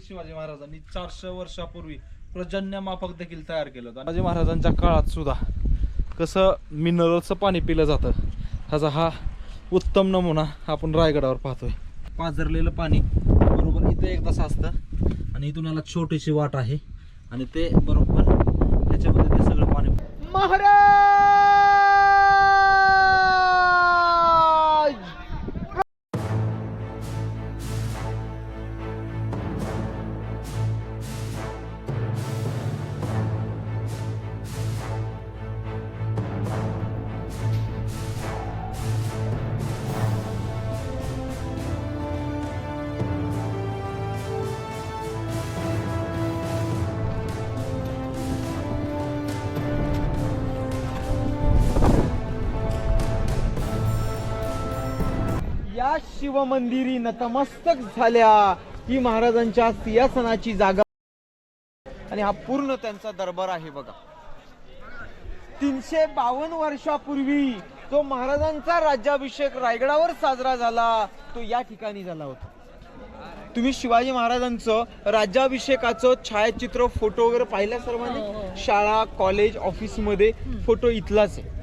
छत्रपती शिवाजी महाराजांनी चारशे वर्षापूर्वी पर्जन्यमापक माफक देखील तयार केलं होतं. शिवाजी महाराजांच्या काळात सुद्धा कसं मिनरलचं पाणी पिलं जातं ह्याचा हा उत्तम नमुना आपण रायगडावर पाहतोय. पाझरलेलं पाणी बरोबर इथे एकदा साचतं आणि इथून याला छोटीशी वाट आहे आणि ते बरोबर त्याच्यामध्ये ते सगळं पाणी महाराज! या शिवमंदिरी नतमस्तक झाल्या. ही महाराजांच्या सिंहासनाची जागा. आणि हा पूर्ण त्यांचा दरबार आहे बघा. तीनशे बावन्न वर्षापूर्वी जो महाराजांचा राज्याभिषेक रायगडावर साजरा झाला तो या ठिकाणी झाला होता. तुम्ही शिवाजी महाराजांचं राज्याभिषेकाचं छायाचित्र फोटो वगैरे पाहिल्या सर्वांनी? शाळा कॉलेज ऑफिसमध्ये फोटो इथलाच आहे.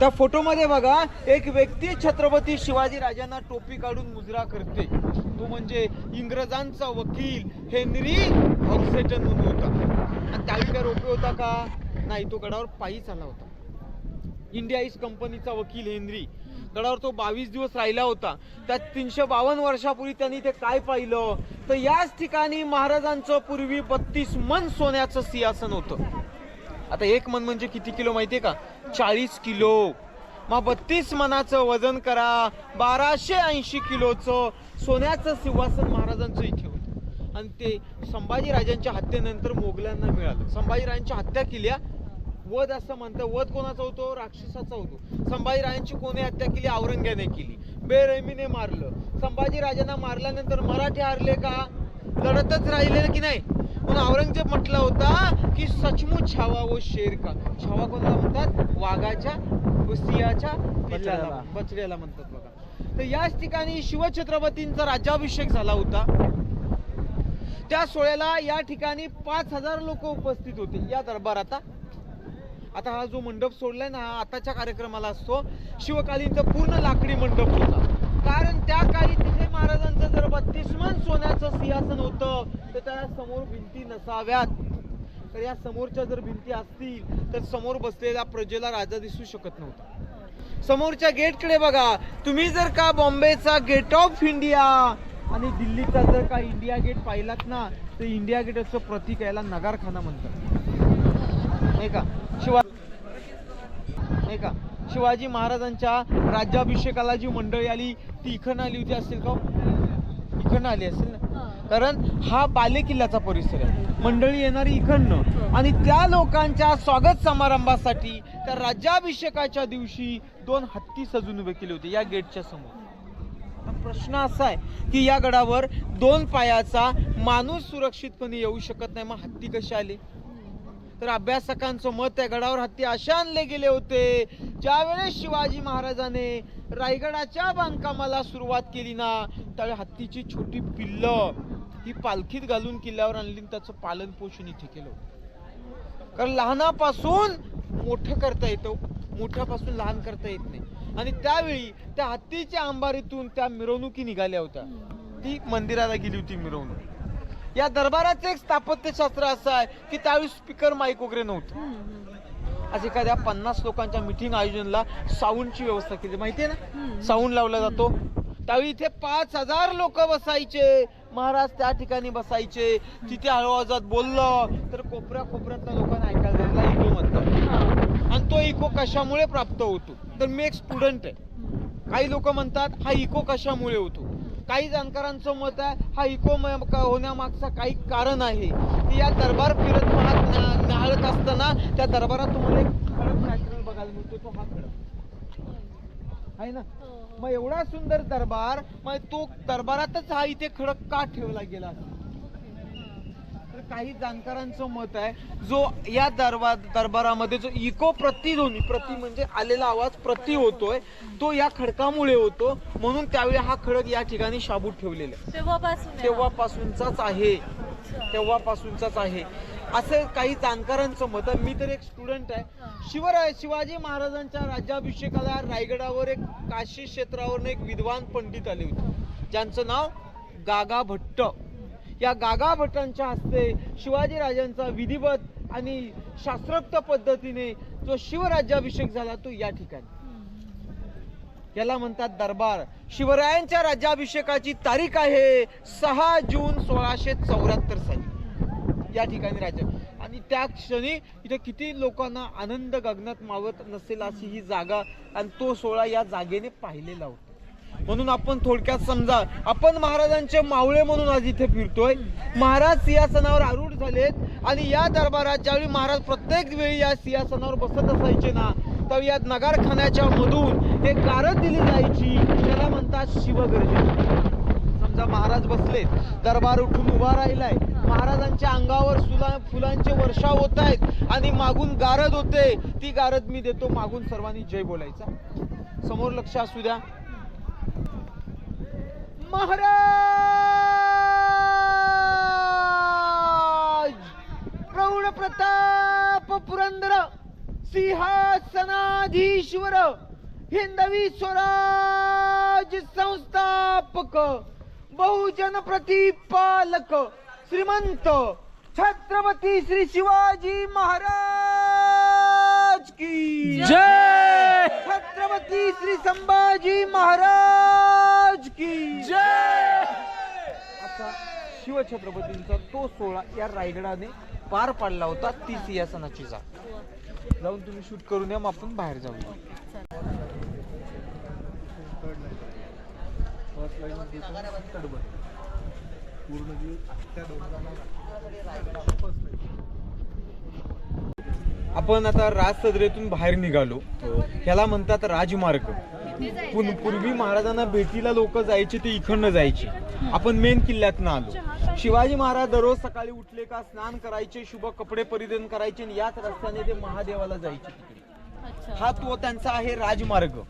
त्या फोटोमध्ये बघा एक व्यक्ती छत्रपती शिवाजी राजांना टोपी काढून मुजरा करते. तो म्हणजे इंग्रजांचा वकील हेनरी ऑक्सेटन म्हणून होता. आणि त्यावेळी काय रोपे होता का? नाही तो गडावर पायीच आला होता. इंडिया ईस्ट कंपनीचा वकील हेनरी. गडावर तो बावीस दिवस राहिला होता. त्यात तीनशे बावन्न वर्षापूर्वी त्यांनी ते काय पाहिलं? तर याच ठिकाणी महाराजांचं पूर्वी बत्तीस मन सोन्याचं सिंहासन होतं. आता एक मन म्हणजे किती किलो माहितीये का? चाळीस किलो. मग बत्तीस मनाचं वजन करा. बाराशे ऐंशी किलोचं सोन्याचं सिंहासन महाराजांचं इथे होतं. आणि ते संभाजी राजांच्या हत्येनंतर मोगलांना मिळालं. संभाजीराजांच्या हत्या केल्या. वध असं म्हणतं वध कोणाचा होतो? राक्षसाचा होतो. संभाजीराजांची कोणी हत्या केली? औरंग्याने केली. बेरहमीने मारलं. संभाजी राजांना मारल्यानंतर मराठी हरले का? लढतच राहिले की नाही? म्हणून औरंगजेब म्हटला होता की सचमुच छावा व शेर का? छावा कोणाला म्हणतात? वाघाच्या सिंहाच्या पिल्लाला. बछड्याला म्हणतात बघा. तर याच ठिकाणी शिवछत्रपतींचा राज्याभिषेक झाला होता. त्या सोहळ्याला या ठिकाणी पाच हजार लोक उपस्थित होते. या दरबारात. आता हा जो मंडप सोडलाय ना हा आताच्या कार्यक्रमाला असतो. शिवकालीनचा पूर्ण लाकडी मंडप होता. कारण त्या काळी तिथे महाराजांचं जर बत्तीसमान सोन्याचं सिंहासन होतं तर त्या समोर भिंती नसाव्यात. तर या समोरच्या जर भिंती असतील तर समोर बसलेल्या प्रजेला राजा दिसू शकत नव्हता. समोरच्या गेटकडे बघा तुम्ही जर का बॉम्बेचा गेट ऑफ इंडिया आणि दिल्लीचा जर का इंडिया गेट पाहिलात ना तर इंडिया गेटचं प्रतीक याला नगारखाना म्हणतात. नाही का? शिवाय नाही का? शिवाजी महाराजांच्या राज्याभिषेकाला जी मंडळी आली ती इकडनं आली होती असेल का? इकडनं आली असेल ना? कारण हा बाले किल्ल्याचा परिसर आहे. मंडळी येणारी इकडनं. आणि त्या लोकांच्या स्वागत समारंभासाठी त्या राज्याभिषेकाच्या दिवशी दोन हत्ती सजून उभे केले होते या गेटच्या समोर. प्रश्न असा आहे की या गडावर दोन पायाचा माणूस सुरक्षितपणे येऊ शकत नाही. मग हत्ती कसे आले? तर अभ्यासकांचं मत आहे गडावर हत्ती अशा आणले गेले होते ज्यावेळेस शिवाजी महाराजाने रायगडाच्या बांधकामाला सुरुवात केली ना त्यावेळी हत्तीची छोटी पिल्ल ही पालखीत घालून किल्ल्यावर आणली आणि त्याचं पालन पोषण इथे केलं कारण लहानापासून मोठं करता येतं मोठ्यापासून लहान करता येत नाही. आणि त्यावेळी त्या हत्तीच्या अंबारीतून त्या मिरवणुकी निघाल्या होत्या. ती मंदिराला गेली होती मिरवणूक. या दरबाराचं एक स्थापत्यशास्त्र असं आहे की त्यावेळी स्पीकर माईक वगैरे नव्हतं. आज एखाद्या पन्नास लोकांच्या मिटिंग आयोजनला साऊंडची व्यवस्था केली. माहितीये ना? साऊंड लावला जातो. त्यावेळी इथे पाच हजार लोक बसायचे. महाराज त्या ठिकाणी बसायचे. तिथे आवाजात बोललं तर कोपऱ्या कोपऱ्यातल्या लोकांना ऐकायला जायला इको म्हणतात. आणि तो इको कशामुळे प्राप्त होतो? तर मी एक स्टुडंट आहे. काही लोक म्हणतात हा इको कशामुळे होतो? काही जाणकारांचं मत आहे हा इको होण्यामागचा काही कारण आहे? की या दरबार फिरत पाहत न्याहाळत असताना त्या दरबारात तुम्हाला एक खडक नॅचरल बघायला मिळतो तो हा खडक आहे ना? मग एवढा सुंदर दरबार मग तो दरबारातच हा इथे खडक का ठेवला गेला? काही जाणकारांचं मत आहे. जो या दरबार दरबारामध्ये जो इको प्रतिध्वनी प्रति म्हणजे आलेला आवाज प्रति होतोय तो या खडकामुळे होतो. म्हणून त्यावेळी हा खडक या ठिकाणी शाबूत ठेवलेला आहे. तेव्हापासून आहे. तेव्हापासूनचाच आहे. तेव्हापासूनचाच आहे. असं काही जाणकारांचं मत आहे. मी तर एक स्टुडंट आहे. शिवराय शिवाजी महाराजांच्या राज्याभिषेकाला रायगडावर एक काशी क्षेत्रावरून एक विद्वान पंडित आले होते. ज्यांचं नाव गागा भट्ट. या गागा भटांच्या हस्ते शिवाजी राजांचा विधिवत आणि शास्त्रोक्त पद्धतीने जो शिवराज्याभिषेक झाला तो या ठिकाणी. याला म्हणतात दरबार. शिवरायांच्या राज्याभिषेकाची तारीख आहे सहा जून सोळाशे चौऱ्याहत्तर साली. या ठिकाणी राज्य. आणि त्या क्षणी इथे किती लोकांना आनंद गगनात मावत नसेल अशी ही जागा आणि तो सोहळा या जागेने पाहिलेला होता. म्हणून आपण थोडक्यात समजा आपण महाराजांचे मावळे म्हणून आज इथे फिरतोय. महाराज सिंहासनावर आरूढ झालेत आणि या दरबारात ज्यावेळी महाराज प्रत्येक वेळी या सिंहासनावर बसत असायचे ना त्यावेळी या नगारखान्याच्या मधून हे कारत दिली जायची त्याला म्हणतात शिवगर्जना समजा महाराज बसलेत दरबार उठून उभा राहिलाय महाराजांच्या अंगावर सुला फुलांचे वर्षाव होत आहेत आणि मागून गारद होते. ती गारद मी देतो मागून सर्वांनी जय बोलायचा. समोर लक्ष असू द्या. महाराज! प्रौढ प्रताप पुरंदर सिंहासनाधीश्वर हिंदवी स्वराज संस्थापक बहुजन प्रतिपालक श्रीमंत छत्रपती श्री शिवाजी महाराज की जय! छत्रपती श्री संभाजी महाराज की असा शिवछत्रपतींचा तो सोहळा या रायगडाने पार पाडला होता ती सिंहासनाची जा जाऊन तुम्ही शूट करून या मग आपण बाहेर जाऊ आपण आता राज सदरेतून बाहेर निघालो. ह्याला म्हणतात राजमार्ग. पूर्वी पूर्वी महाराजांना भेटीला लोक जायचे ते इकडनं जायचे. आपण मेन किल्ल्यातनं आलो. शिवाजी महाराज दररोज सकाळी उठले का स्नान करायचे शुभ कपडे परिधान करायचे आणि याच रस्त्याने ते महादेवाला जायचे तिकडे. हा तो त्यांचा आहे राजमार्ग.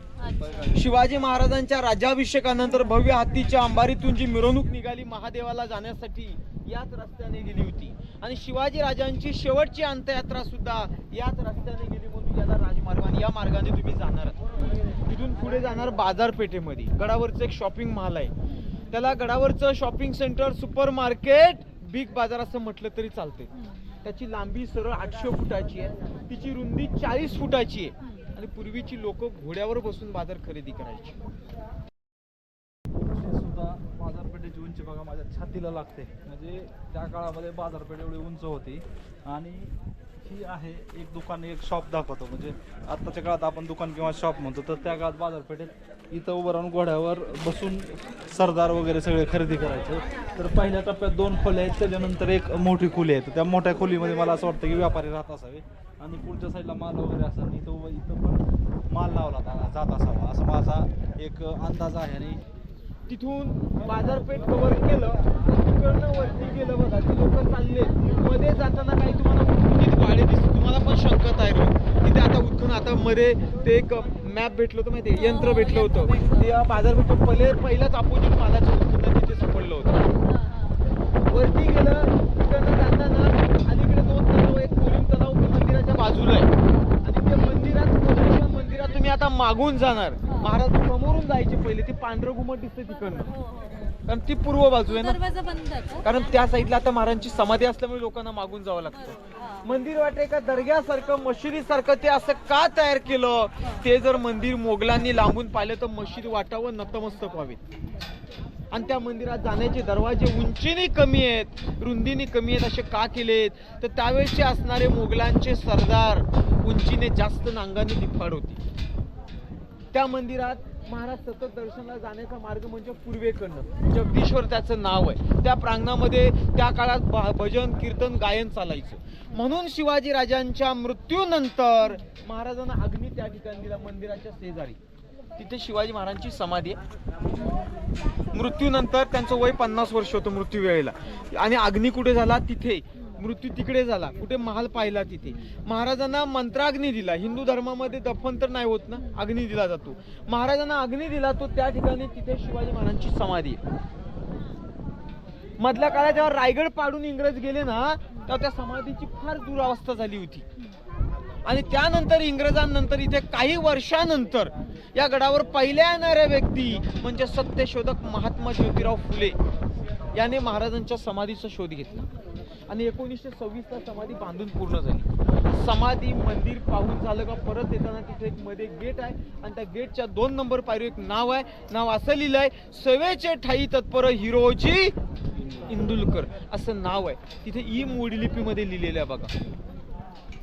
शिवाजी महाराजांच्या राज्याभिषेकानंतर भव्य हत्तीच्या अंबारीतून जी मिरवणूक निघाली महादेवाला जाण्यासाठी याच रस्त्याने गेली होती. आणि शिवाजी राजांची शेवटची अंत्ययात्रा सुद्धा याच रस्त्याने गेली म्हणून याला राजमार्ग आणि या मार्गाने तुम्ही जाणार इथून तिथून पुढे जाणार बाजारपेठेमध्ये. गडावरचं एक शॉपिंग मॉल आहे. त्याला गडावरचं shopping centre supermarket Big Bazaar असं म्हटलं तरी चालते त्याची लांबी सरळ आठशे फुटाची आहे. तिची रुंदी चाळीस फुटाची आहे. आणि पूर्वीची लोक घोड्यावर बसून बाजार खरेदी करायची. सुद्धा बाजारपेठेची उंची बघा माझ्या छातीला लागते. म्हणजे त्या काळामध्ये बाजारपेठ एवढी उंच होती. आणि ही आहे एक दुकान एक शॉप दाखवतो. म्हणजे आत्ताच्या काळात आपण दुकान किंवा शॉप म्हणतो तर त्या काळात बाजारपेठेत इथं उभं राहून घोड्यावर बसून सरदार वगैरे सगळे खरेदी करायचे. तर पहिल्या टप्प्यात दोन खोल्या आहेत त्याच्यानंतर एक मोठी खोली आहे. तर त्या मोठ्या खोलीमध्ये मला असं वाटतं की व्यापारी राहत असावे. आणि पुढच्या साईडला माल वगैरे असावा इथं इथं पण माल लावला जात असावा. असा माझा एक अंदाज आहे आणि तिथून बाजारपेठ कव्हर केलं तिकडनं वरती गेलं बघा ती लोक चालले. मध्ये जाताना काही तुम्हाला उत्खनित वाडे दिसते तुम्हाला पण शंका आहे. तिथे आता उत्खन आता मध्ये ते एक मॅप भेटलं होतं माहिती यंत्र भेटलं होतं. ते या बाजारपेठ पहिले पहिलाच अपोजिट मालाचं उत्खनन तिथे सापडलं होतं. वरती गेलं तिकडनं जाताना अलीकडे दोन तलाव एक पोलिंग तलाव मंदिराच्या बाजूला आहे. आणि त्या मंदिरात मंदिरात तुम्ही आता मागून जाणार. महाराज समोरून जायचे पहिले ते पांढरं घुमट दिसते तिकडनं हो, हो. कारण ती पूर्व बाजू आहे ना दरवाजा बंद आहे का? कारण त्या साईडला आता महाराजांची समाधी असल्यामुळे लोकांना मागून जावं लागतं. हा. मंदिर वाटे का दर्ग्यासारखं मशिदीसारखं ते असं का तयार केलं ते जर मंदिर मोगलांनी लांबून पाहिलं तर मशीद वाटावं नतमस्तक व्हावेत आणि त्या मंदिरात जाण्याचे दरवाजे उंचीने कमी आहेत रुंदीने कमी आहेत असे का केलेत तर त्यावेळेचे असणारे मोगलांचे सरदार उंचीने जास्त नांगाने दिफाड होती त्या मंदिरात महाराज सतत दर्शनाला जाण्याचा मार्ग म्हणजे पूर्वेकडनं. जगदीश्वर त्याचं नाव आहे. त्या प्रांगणामध्ये त्या काळात भ- भजन कीर्तन गायन चालायचं. म्हणून शिवाजी राजांच्या मृत्यूनंतर महाराजांना अग्नी त्या ठिकाणी दिला मंदिराच्या शेजारी. तिथे शिवाजी महाराजांची समाधी आहे. मृत्यूनंतर त्यांचं वय पन्नास वर्ष होतं मृत्यू वेळेला. आणि अग्नी कुठे झाला? तिथे. मृत्यू तिकडे झाला. कुठे महाल पाहिला तिथे. महाराजांना मंत्राग्नी दिला. हिंदू धर्मामध्ये दफन तर नाही होत ना? अग्नी दिला जातो. महाराजांना अग्नी दिला तो त्या ठिकाणी तिथे शिवाजी महाराजांची समाधी मधल्या काळात जेव्हा रायगड पाडून इंग्रज गेले ना तेव्हा त्या समाधीची फार दुरावस्था झाली होती. आणि त्यानंतर इंग्रजांनंतर इथे काही वर्षानंतर या गडावर पहिल्या येणाऱ्या व्यक्ती म्हणजे सत्यशोधक महात्मा ज्योतिराव फुले. याने महाराजांच्या समाधीचा शोध घेतला. आणि एकोणीसशे सव्वीसला समाधी बांधून पूर्ण झाली. समाधी मंदिर पाहून झालं का परत येताना तिथे एक मध्ये गेट आहे आणि त्या गेटच्या दोन नंबर पायरी एक नाव आहे. नाव असं लिहिलं आहे सवेचे ठाई तत्पर हिरोजी इंदुलकर. असं नाव आहे. तिथे ई मोडी लिपीमध्ये लिहिलेलं आहे बघा.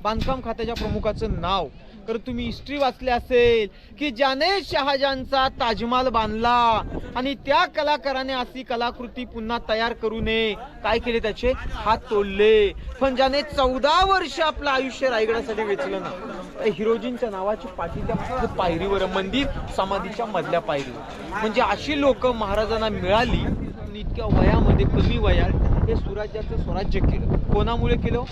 बांधकाम खात्याच्या प्रमुखाचं नाव. तर तुम्ही हिस्ट्री वाचली असेल की ज्याने शहाजहानचा ताजमहाल बांधला आणि त्या कलाकाराने अशी कलाकृती पुन्हा तयार करू नये. काय केले त्याचे? हात तोडले. पण ज्याने चौदा वर्ष आपलं आयुष्य रायगडासाठी वेचलं ना त्या हिरोजींच्या नावाची पाठी त्या पायरीवर मंदिर समाधीच्या मधल्या पायरीवर. म्हणजे अशी लोक महाराजांना मिळाली आणि इतक्या वयामध्ये कमी वयात हे सुराज्याचं स्वराज्य केलं. कोणामुळे केलं हो?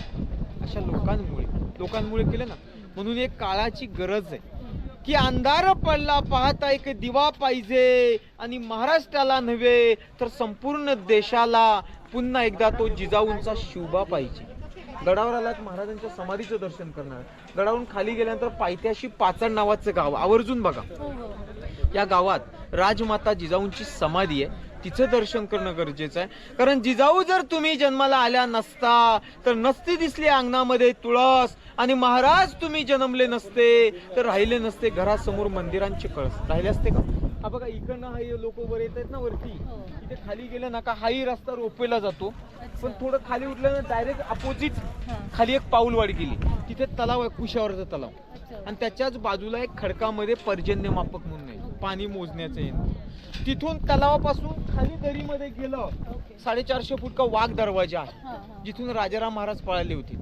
अशा लोकांमुळे. लोकांमुळे केलं ना. म्हणून एक काळाची गरज आहे. की अंधार पडला पाहता एक दिवा पाहिजे आणि महाराष्ट्राला नव्हे तर संपूर्ण देशाला पुन्हा एकदा तो जिजाऊंचा शिवबा पाहिजे. गडावर आलात महाराजांच्या समाधीचं दर्शन करणार. गडावरून खाली गेल्यानंतर पायथ्याशी पाचड नावाचं गाव आवर्जून बघा. हो हो. या गावात राजमाता जिजाऊंची समाधी आहे. तिचं दर्शन करणं गरजेचं आहे. कारण जिजाऊ जर तुम्ही जन्माला आल्या नसता तर नसती दिसली अंगणामध्ये तुळस आणि महाराज तुम्ही जन्मले नसते तर राहिले नसते घरासमोर मंदिरांचे कळस. राहिले असते का? हा बघा इकडनं हा लोक वर येत आहेत ना वरती. हो. इथे खाली गेलं ना का हाही रस्ता रोपेला जातो. पण. थोडं खाली उठलं ना डायरेक्ट अपोजिट. खाली एक पाऊलवाडी गेली. तिथे तलाव आहे कुशावरचा तलाव. आणि त्याच्याच बाजूला एक खडकामध्ये पर्जन्य मापक म्हणून आहे. पाणी मोजण्याचं यंत्र तिथून तलावापासून खाली दरीमध्ये गेलं. साडेचारशे फूट का वाघ दरवाजा आहे. जिथून राजाराम महाराज पळाले होते.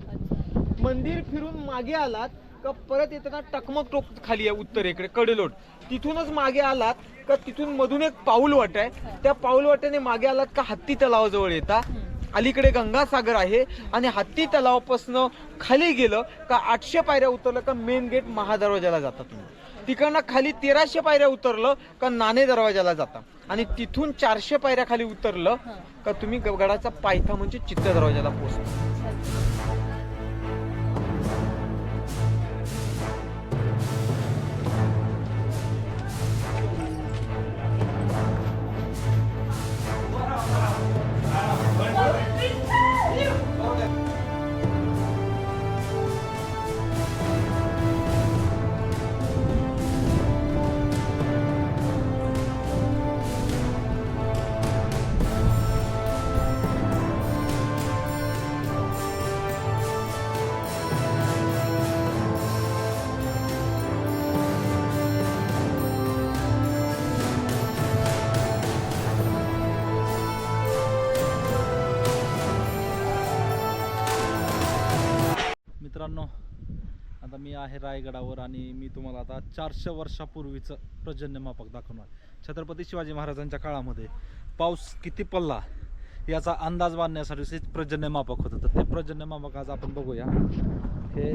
मंदिर फिरून मागे आलात का परत येताना टकमक टोक खाली आहे उत्तरेकडे कडेलोट तिथूनच मागे आलात का तिथून मधून एक पाऊल वाट आहे त्या पाऊल वाट्याने मागे आलात का हत्ती तलावाजवळ येता. अलीकडे गंगासागर आहे आणि हत्ती तलावापासनं खाली गेलं का आठशे पायऱ्या उतरलं का मेन गेट महादरवाजाला जाता तुम्ही तिकडनं खाली तेराशे पायऱ्या उतरलं का नाणे दरवाजाला जाता आणि तिथून चारशे पायऱ्या खाली उतरलं. का तुम्ही गडाचा पायथा म्हणजे चित्त दरवाजाला पोहोचता मित्रांनो आता मी आहे रायगडावर आणि मी तुम्हाला आता चारशे वर्षापूर्वीचं प्रजन्य मापक दाखवणार. छत्रपती शिवाजी महाराजांच्या काळामध्ये पाऊस किती पडला याचा अंदाज बांधण्यासाठी पर्जन्यमापक प्रजन्य मापक होतं. तर ते प्रजन्य मापक आज आपण बघूया. हे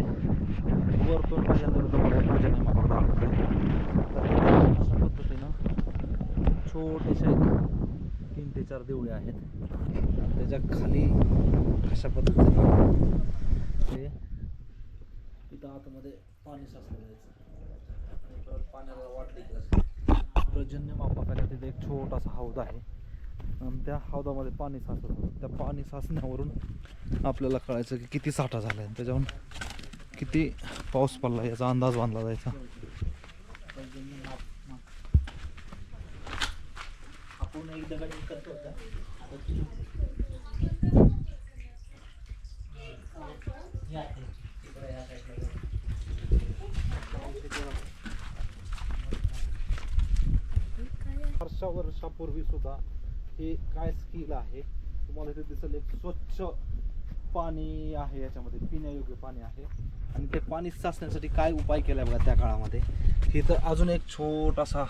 वरतून पर्जन्यमापक मी प्रजन्य मापक अशा पद्धतीनं छोटेसे तीन ते चार देवळे आहेत. त्याच्याखाली अशा पद्धतीनं ते इथं आतमध्ये पाणी साचलेलं आहे. आणि परत पाण्याला वाट देखील असते पर्जन्य मापाकाच्या तिथे एक छोटासा हौद आहे. आणि त्या हौदामध्ये पाणी साचत होतं. त्या पाणी साचण्यावरून आपल्याला कळायचं की किती साठा झाला आहे त्याच्याहून किती पाऊस पडला याचा अंदाज बांधला जायचा. आपण एक दगड करतो होता पाचशे वर्षापूर्वी सुद्धा हे काय स्किल आहे? तुम्हाला इथे दिसेल एक स्वच्छ पाणी आहे याच्यामध्ये पिण्यायोग्य पाणी आहे. आणि ते पाणी साचण्यासाठी काय उपाय केला बघा त्या काळामध्ये? इथं अजून एक छोटासा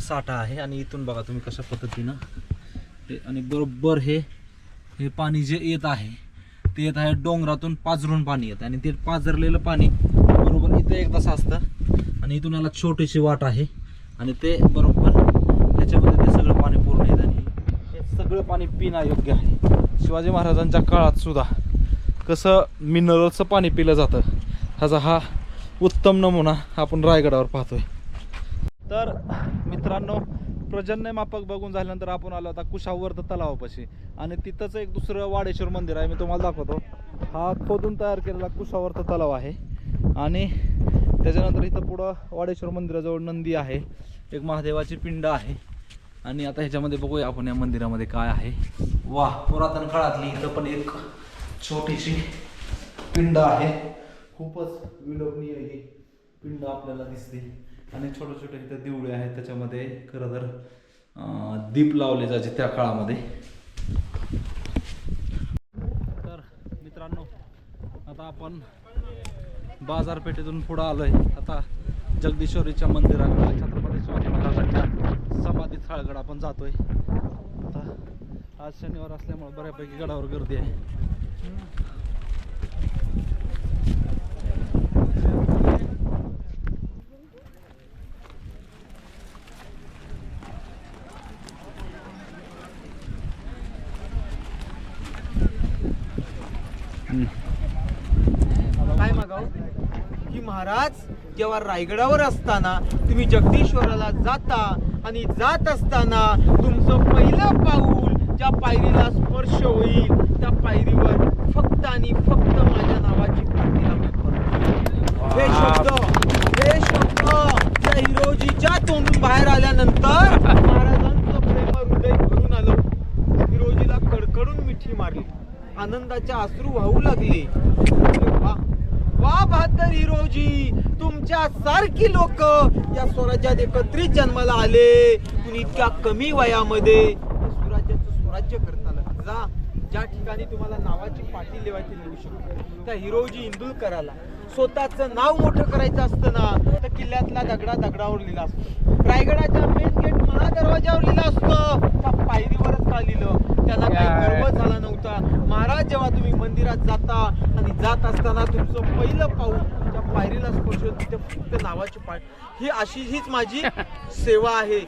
साठा आहे आणि इथून बघा तुम्ही कशा पद्धतीनं ते आणि बरोबर हे हे पाणी जे येत आहे ते येत आहे डोंगरातून पाझरून पाणी येतं आणि ते पाझरलेलं पाणी बरोबर इथं एकदा साचतं आणि इथून याला छोटीशी वाट आहे. आणि ते बरोबर ह्याच्यामध्ये ते सगळं पाणी पूर्ण येत आणि हे सगळं पाणी पिण्यायोग्य आहे. शिवाजी महाराजांच्या काळात सुद्धा कसं मिनरलचं पाणी पिलं जातं ह्याचा हा उत्तम नमुना आपण रायगडावर पाहतोय. तर मित्रांनो प्रजन्यमापक बघून झाल्यानंतर आपण आलो आता कुशावर्ध तलावापाशी. आणि तिथंच एक दुसरं वाडेश्वर मंदिर आहे मी तुम्हाला दाखवतो. हा खोदून तयार केलेला कुशावर्ध तलाव आहे. आणि त्याच्यानंतर इथं पुढं वाडेश्वर मंदिराजवळ नंदी आहे. एक महादेवाची पिंड आहे. आणि आता ह्याच्यामध्ये बघूया आपण या मंदिरामध्ये काय आहे. वा पुरातन काळातली इथं पण एक छोटीशी पिंड आहे. खूपच विलोभनीय ही पिंड आपल्याला दिसते. आणि छोटे छोटे इथं दिवळे आहेत त्याच्यामध्ये खरं तर दीप लावले जायचे त्या काळामध्ये. तर मित्रांनो आता आपण बाजारपेठेतून पुढं आलोय. आता जगदीश्वरीच्या मंदिराकडे छत्रपती शिवाजी महाराजांच्या आपण जातोय. आता आज शनिवार असल्यामुळे बऱ्यापैकी गडावर गर्दी आहे. काय मागाव? की महाराज जेव्हा रायगडावर असताना तुम्ही जगदीश्वराला जाता आणि जात असताना तुमचं पहिलं पाऊल ज्या पायरीला स्पर्श होईल त्या पायरीवर फक्त आणि फक्त माझ्या नावाची पाठी लावली हे शब्द हे शब्द त्या हिरोजीच्या तोंडून बाहेर आल्यानंतर महाराजांचं प्रेम हृदय भरून आलं. हिरोजीला कडकडून मिठी मारली. आनंदाचे अश्रू वाहू लागले. वा. वा बहादर हिरोजी तुमच्या सारखी लोक या स्वराज्यात एकत्रित जन्माला आले. तुम्ही इतक्या कमी वयामध्ये स्वराज्याचं स्वराज्य करता जा ज्या ठिकाणी तुम्हाला नावाची पाठी लिवायची लिहू शकतो. त्या हिरोजी इंदुलकराला. स्वतःचं नाव मोठं करायचं असतं ना तर किल्ल्यातला दगडा दगडावर लिहिला असतो. रायगडाच्या मेन गेट महादरवाजावर लिहिलं असतं. पायरीवरच का लिहिलं? त्यांना काही गर्व झाला नव्हता. महाराज जेव्हा तुम्ही मंदिरात जाता आणि जात असताना तुमचं पहिलं पाऊल त्या पायरीला स्पर्श होतो, तिथे फक्त नावाची पाय ही अशी हीच माझी सेवा आहे.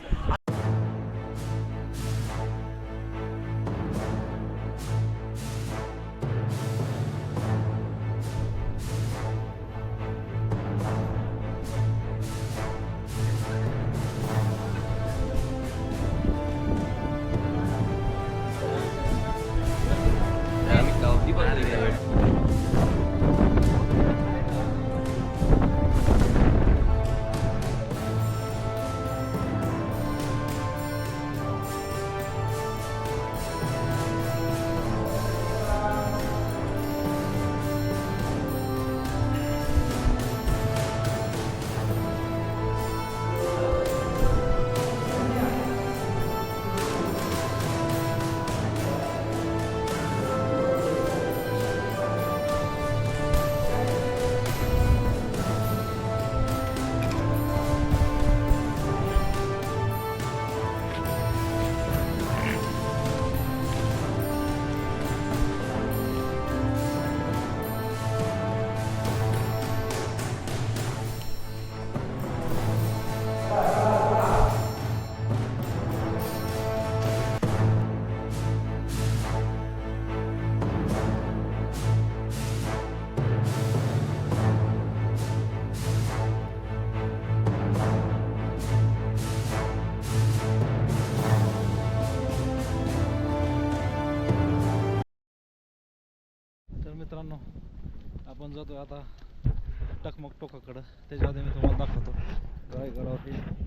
जातो जातोय आता टकमक टोकाकडं. त्याच्या आधी मी तुम्हाला दाखवतो. काय करावं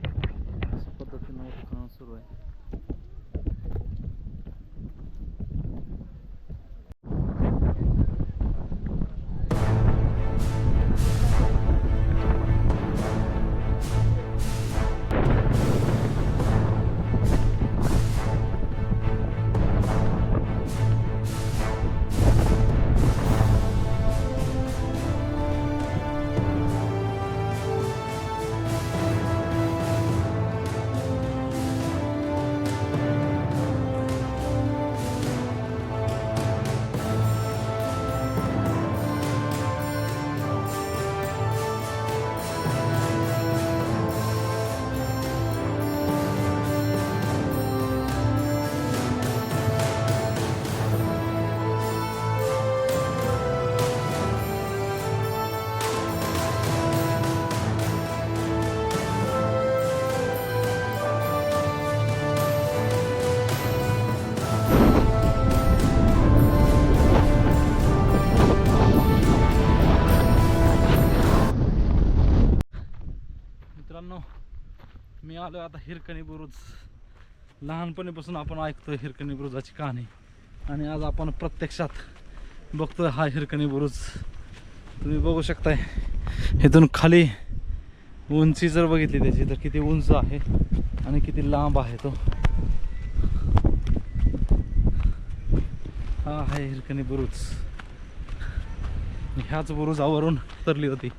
आलो आता हिरकणी बुरुज. लहानपणीपासून आपण ऐकतोय हिरकणी बुरुजाची कहाणी. आणि आज आपण प्रत्यक्षात बघतोय हा हिरकणी बुरुज. तुम्ही बघू शकताय इथून खाली उंची जर बघितली त्याची तर किती उंच आहे आणि किती लांब आहे तो. हा आहे हिरकणी बुरुज. ह्याच बुरुजावरून उतरली होती.